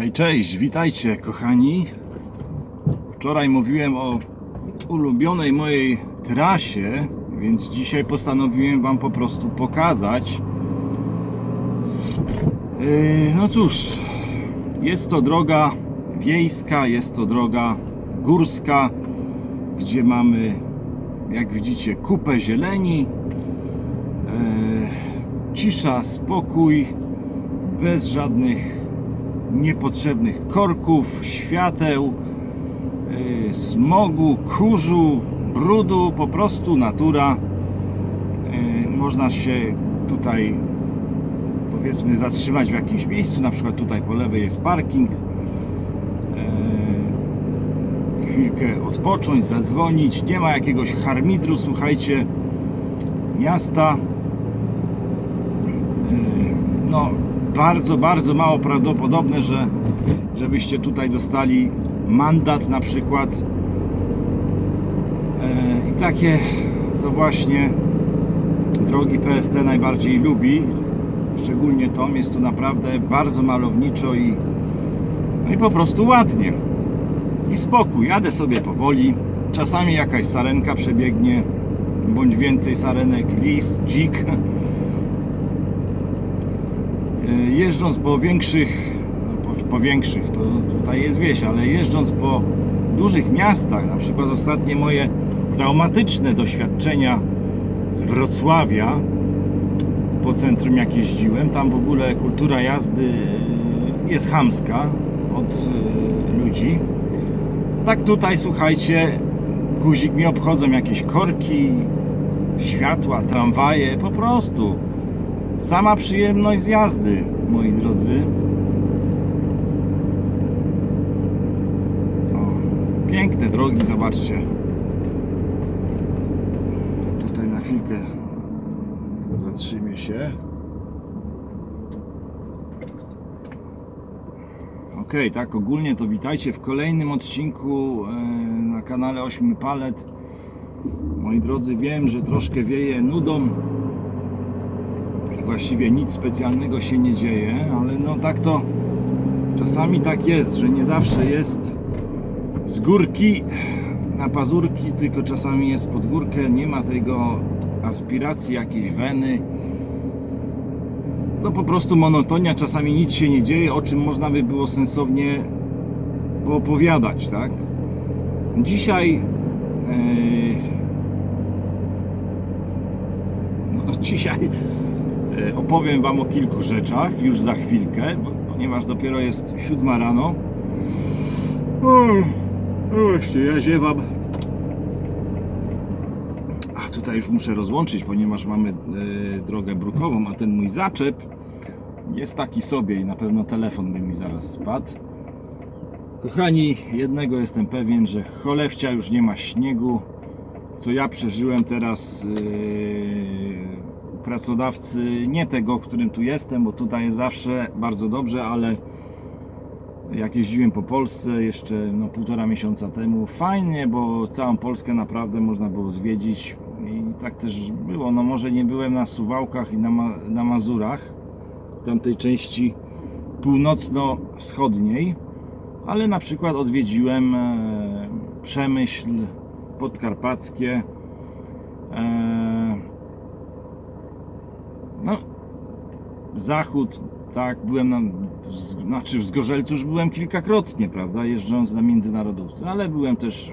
Hej, cześć, witajcie kochani. Wczoraj mówiłem o ulubionej mojej trasie, więc dzisiaj postanowiłem Wam po prostu pokazać. Yy, No cóż, jest to droga wiejska, jest to droga górska, gdzie mamy, jak widzicie, kupę zieleni, yy, cisza, spokój, bez żadnych niepotrzebnych korków, świateł, yy, smogu, kurzu, brudu, po prostu natura. Yy, Można się tutaj powiedzmy zatrzymać w jakimś miejscu, na przykład tutaj po lewej jest parking. Yy, Chwilkę odpocząć, zadzwonić. Nie ma jakiegoś harmidru, słuchajcie, miasta. No, bardzo, bardzo mało prawdopodobne, że żebyście tutaj dostali mandat na przykład. Yy, I takie to właśnie drogi PST najbardziej lubi. Szczególnie Tom jest tu naprawdę bardzo malowniczo i, no i po prostu ładnie. I spokój, jadę sobie powoli. Czasami jakaś sarenka przebiegnie, bądź więcej sarenek, lis, dzik. Yy, Jeżdżąc po większych, po, po większych, to tutaj jest wieś, ale jeżdżąc po dużych miastach, na przykład ostatnie moje traumatyczne doświadczenia z Wrocławia, po centrum jak jeździłem, tam w ogóle kultura jazdy jest chamska od y, ludzi. Tak tutaj, słuchajcie, guzik mi obchodzą jakieś korki, światła, tramwaje, po prostu sama przyjemność z jazdy, moi drodzy. O, piękne drogi, zobaczcie. Tutaj na chwilkę zatrzymię się. Ok, tak ogólnie to witajcie w kolejnym odcinku e, na kanale 8 Palet. Moi drodzy, wiem, że troszkę wieje nudą właściwie nic specjalnego się nie dzieje, ale no tak to czasami tak jest, że nie zawsze jest z górki na pazurki, tylko czasami jest pod górkę, nie ma tego aspiracji, jakiejś weny. No po prostu monotonia, czasami nic się nie dzieje, o czym można by było sensownie poopowiadać, tak? Dzisiaj yy, no, dzisiaj opowiem Wam o kilku rzeczach już za chwilkę, ponieważ dopiero jest siódma rano. O, no właśnie, ja ziewam. A tutaj już muszę rozłączyć, ponieważ mamy e, drogę brukową, a ten mój zaczep jest taki sobie i na pewno telefon by mi zaraz spadł. Kochani, jednego jestem pewien, że cholewcia już nie ma śniegu. Co ja przeżyłem teraz e, pracodawcy, nie tego, którym tu jestem, bo tutaj jest zawsze bardzo dobrze, ale jak jeździłem po Polsce jeszcze no, półtora miesiąca temu, fajnie, bo całą Polskę naprawdę można było zwiedzić i tak też było. No może nie byłem na Suwałkach i na, Ma na Mazurach, tamtej części północno-wschodniej, ale na przykład odwiedziłem e, Przemyśl, Podkarpackie, e, no Zachód, tak, byłem na, znaczy w Zgorzelcu już byłem kilkakrotnie, prawda, jeżdżąc na międzynarodówce, ale byłem też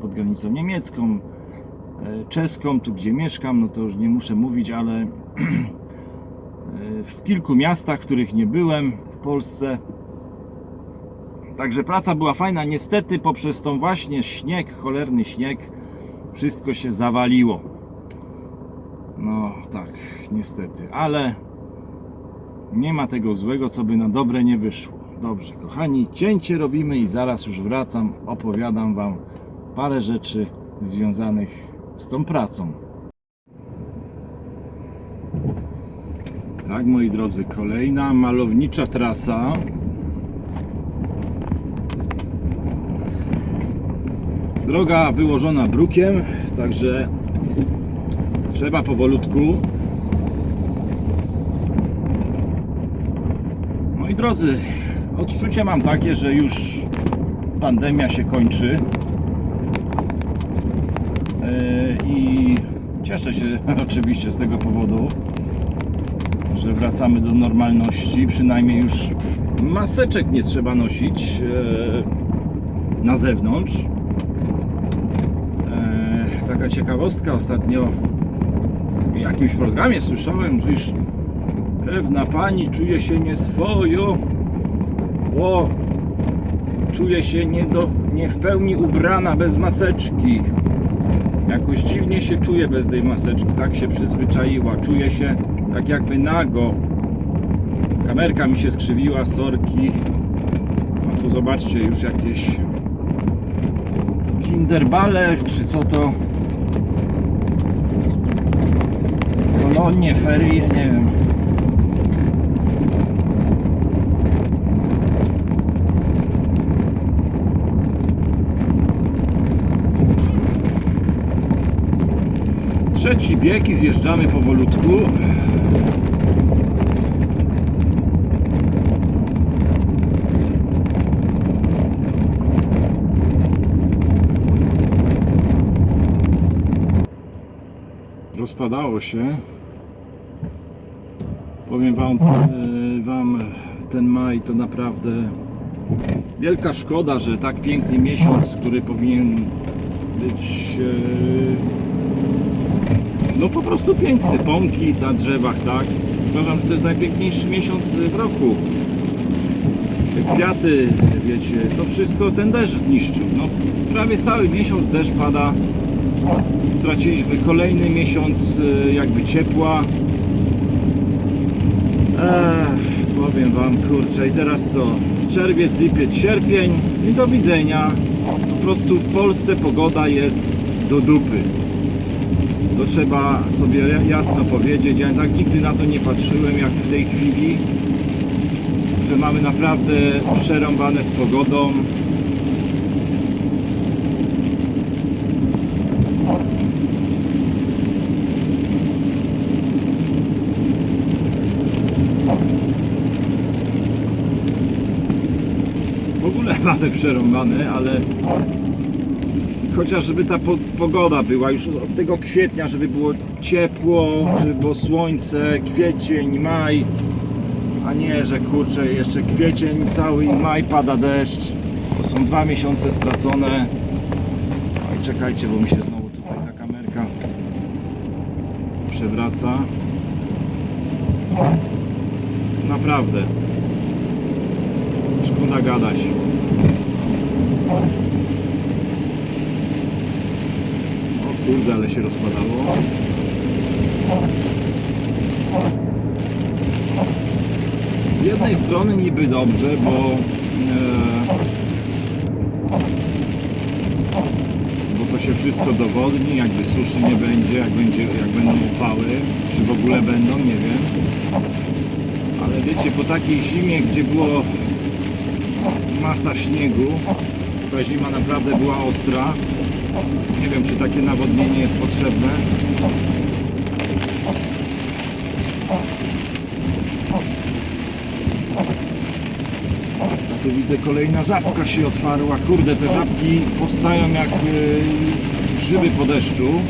pod granicą niemiecką, e, czeską, tu gdzie mieszkam, no to już nie muszę mówić, ale e, w kilku miastach, w których nie byłem w Polsce. Także praca była fajna, niestety poprzez tą właśnie śnieg, cholerny śnieg, wszystko się zawaliło. No tak, niestety, ale nie ma tego złego, co by na dobre nie wyszło. Dobrze, kochani, cięcie robimy i zaraz już wracam. Opowiadam Wam parę rzeczy związanych z tą pracą. Tak, moi drodzy, kolejna malownicza trasa. Droga wyłożona brukiem, także trzeba powolutku Moi drodzy, odczucie mam takie, że już pandemia się kończy. E, I cieszę się oczywiście z tego powodu, że wracamy do normalności. Przynajmniej już maseczek nie trzeba nosić e, na zewnątrz. E, Taka ciekawostka ostatnio w jakimś programie słyszałem, że już pewna pani czuje się nieswojo, bo czuje się nie, do, nie w pełni ubrana bez maseczki. Jakoś dziwnie się czuje bez tej maseczki, tak się przyzwyczaiła. Czuje się tak jakby nago. Kamerka mi się skrzywiła, sorki. A tu zobaczcie, już jakieś Kinderbale, czy co to? Kolonie, ferie, nie wiem. Trzeci bieg i zjeżdżamy powolutku. Rozpadało się. Powiem wam, e, wam, ten maj to naprawdę wielka szkoda, że tak piękny miesiąc, który powinien być e, no po prostu piękny. Pąki na drzewach, tak? Uważam, że to jest najpiękniejszy miesiąc w roku. Kwiaty, wiecie, to wszystko ten deszcz zniszczył. No, prawie cały miesiąc deszcz pada. Straciliśmy kolejny miesiąc e, jakby ciepła. Powiem wam, kurczę, i teraz to czerwiec, lipiec, sierpień i do widzenia. Po prostu w Polsce pogoda jest do dupy. To trzeba sobie jasno powiedzieć. Ja tak nigdy na to nie patrzyłem jak w tej chwili, że mamy naprawdę przerąbane z pogodą. W mamy przerąbane, ale chociaż żeby ta po, pogoda była już od tego kwietnia, żeby było ciepło, żeby było słońce, kwiecień, maj, a nie, że kurczę, jeszcze kwiecień cały i maj pada deszcz. To są dwa miesiące stracone. Oj, czekajcie, bo mi się znowu tutaj ta kamerka przewraca. Naprawdę. Szkoda gadać. O kurde, ale się rozpadało. Z jednej strony niby dobrze, bo e, bo to się wszystko dowodni, jakby suszy nie będzie, jak, będzie, jak będą upały, czy w ogóle będą, nie wiem. Ale wiecie, po takiej zimie, gdzie było masa śniegu, ta zima naprawdę była ostra, nie wiem, czy takie nawodnienie jest potrzebne. A tu widzę kolejna żabka się otwarła. Kurde, te żabki powstają jak y, grzyby po deszczu.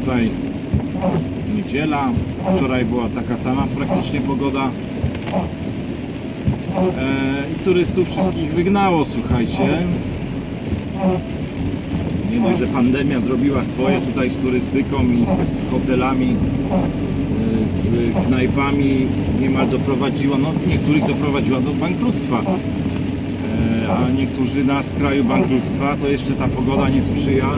Tutaj niedziela. Wczoraj była taka sama praktycznie pogoda. E, I turystów wszystkich wygnało, słuchajcie. Nie dość, że pandemia zrobiła swoje tutaj z turystyką i z hotelami, knajpami, niemal doprowadziła, no niektórych doprowadziła do bankructwa. E, a niektórzy na skraju bankructwa, to jeszcze ta pogoda nie sprzyja.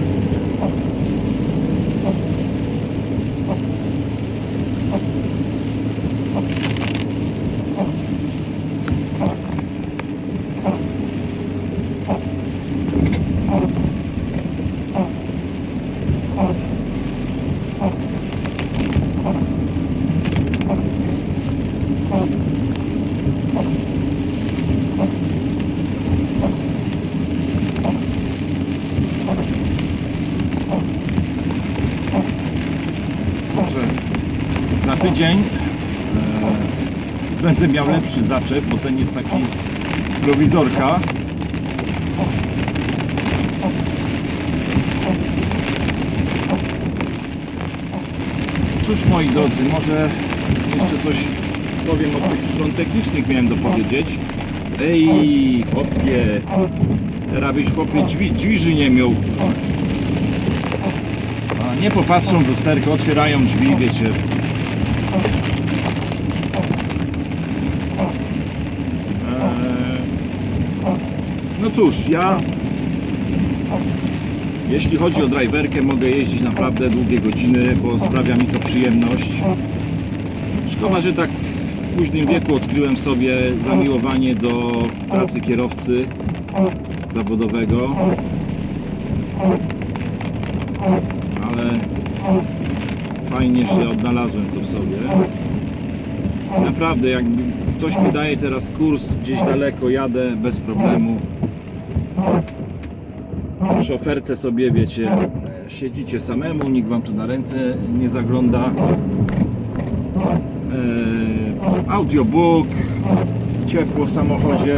Tydzień e, będę miał lepszy zaczep, bo ten jest taki prowizorka. Cóż moi drodzy, może jeszcze coś powiem od tych stron technicznych miałem dopowiedzieć. Ej, chłopie, teraz byś chłopie drzwi, drzwiży nie miał. A nie popatrzą w lusterko, otwierają drzwi, wiecie. Eee, No cóż, ja jeśli chodzi o driverkę, mogę jeździć naprawdę długie godziny, bo sprawia mi to przyjemność. Szkoda, że tak w późnym wieku odkryłem sobie zamiłowanie do pracy kierowcy zawodowego. Ale fajnie, że odnalazłem to w sobie. Naprawdę, jak ktoś mi daje teraz kurs gdzieś daleko, jadę bez problemu. W szoferce sobie, wiecie, siedzicie samemu, nikt wam tu na ręce nie zagląda. Eee, audiobook, ciepło w samochodzie.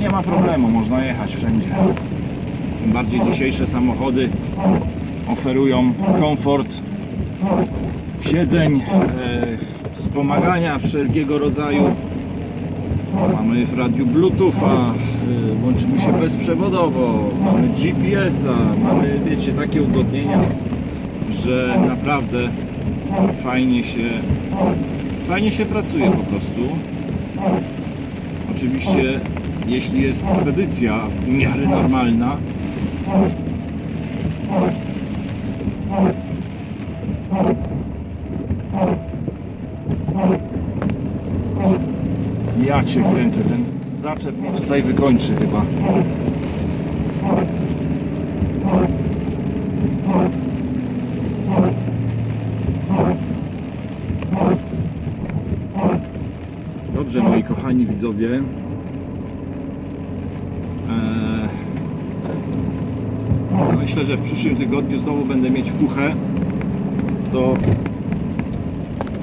Nie ma problemu, można jechać wszędzie. Tym bardziej dzisiejsze samochody oferują komfort siedzeń, e, wspomagania wszelkiego rodzaju. Mamy w radiu Bluetootha, y, łączymy się bezprzewodowo, mamy GPS-a, mamy, wiecie, takie udogodnienia, że naprawdę fajnie się, fajnie się pracuje po prostu. Oczywiście, jeśli jest spedycja w miarę normalna, Ja cię kręcę, ten zaczep mnie tutaj wykończy chyba. Dobrze, moi kochani widzowie. Eee, no myślę, że w przyszłym tygodniu znowu będę mieć fuchę. To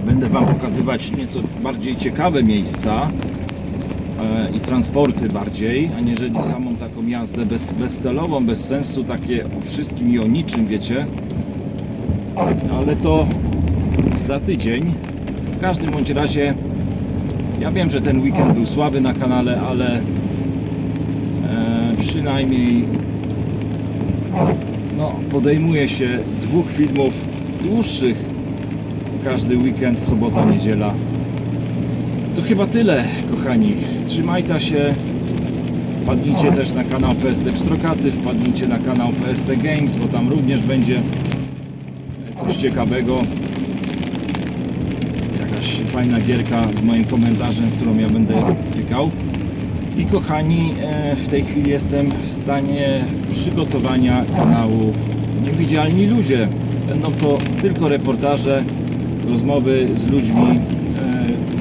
będę Wam pokazywać nieco bardziej ciekawe miejsca e, i transporty bardziej, aniżeli samą taką jazdę bez, bezcelową, bez sensu, takie o wszystkim i o niczym, wiecie. Ale to za tydzień. W każdym bądź razie ja wiem, że ten weekend był słaby na kanale, ale e, przynajmniej no, podejmuje się dwóch filmów dłuższych każdy weekend, sobota, niedziela. To chyba tyle, kochani. Trzymajcie się. Wpadnijcie też na kanał PST Pstrokaty, wpadnijcie na kanał PST Games, bo tam również będzie coś ciekawego. Jakaś fajna gierka z moim komentarzem, którą ja będę klikał. I kochani, e, w tej chwili jestem w stanie przygotowania kanału Niewidzialni Ludzie. Będą to tylko reportaże, rozmowy z ludźmi,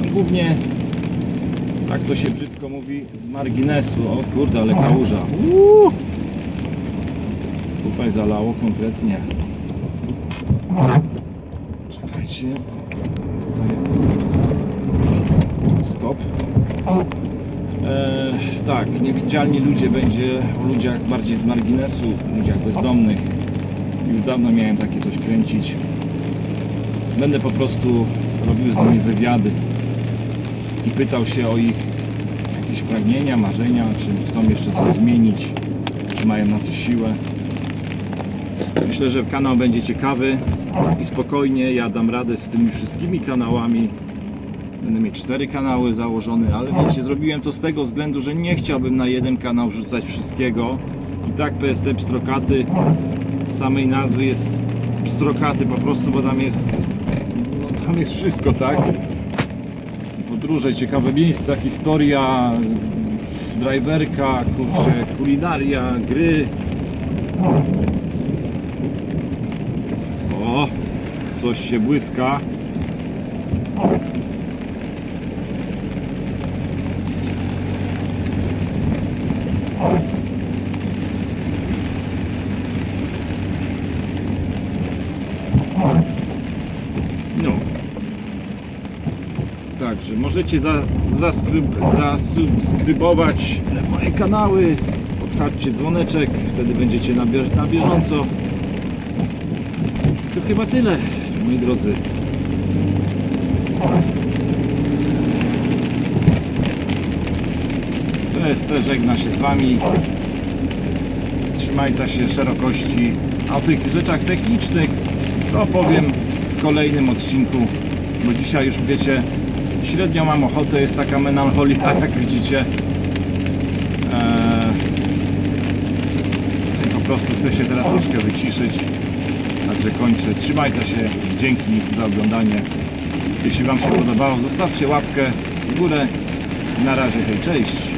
e, głównie, jak to się brzydko mówi, z marginesu. O kurde, ale kałuża. Uuu! Tutaj zalało konkretnie. Czekajcie. Tutaj. Stop. E, tak, niewidzialni ludzie będzie o ludziach bardziej z marginesu, ludziach bezdomnych. Już dawno miałem takie coś kręcić. Będę po prostu robił z nimi wywiady i pytał się o ich jakieś pragnienia, marzenia, czy chcą jeszcze coś zmienić, czy mają na to siłę. Myślę, że kanał będzie ciekawy i spokojnie ja dam radę z tymi wszystkimi kanałami. Będę mieć cztery kanały założone, ale wiecie, zrobiłem to z tego względu, że nie chciałbym na jeden kanał wrzucać wszystkiego. I tak PST Pstrokaty samej nazwy jest Pstrokaty po prostu, bo tam jest no, tam jest wszystko, tak? Podróże, ciekawe miejsca, historia, driverka, kurczę, kulinaria, gry. O, coś się błyska. Możecie za, zasubskrybować moje kanały, odhaczcie dzwoneczek, wtedy będziecie na, bież, na bieżąco. To chyba tyle, moi drodzy. PST żegna się z Wami. Trzymajcie się szerokości. A o tych rzeczach technicznych to powiem w kolejnym odcinku, bo dzisiaj już wiecie, średnio mam ochotę, jest taka melancholia, jak widzicie. Eee, po prostu chcę się teraz troszkę wyciszyć. Także kończę. Trzymajcie się. Dzięki za oglądanie. Jeśli Wam się podobało, zostawcie łapkę w górę. Na razie, hej, cześć.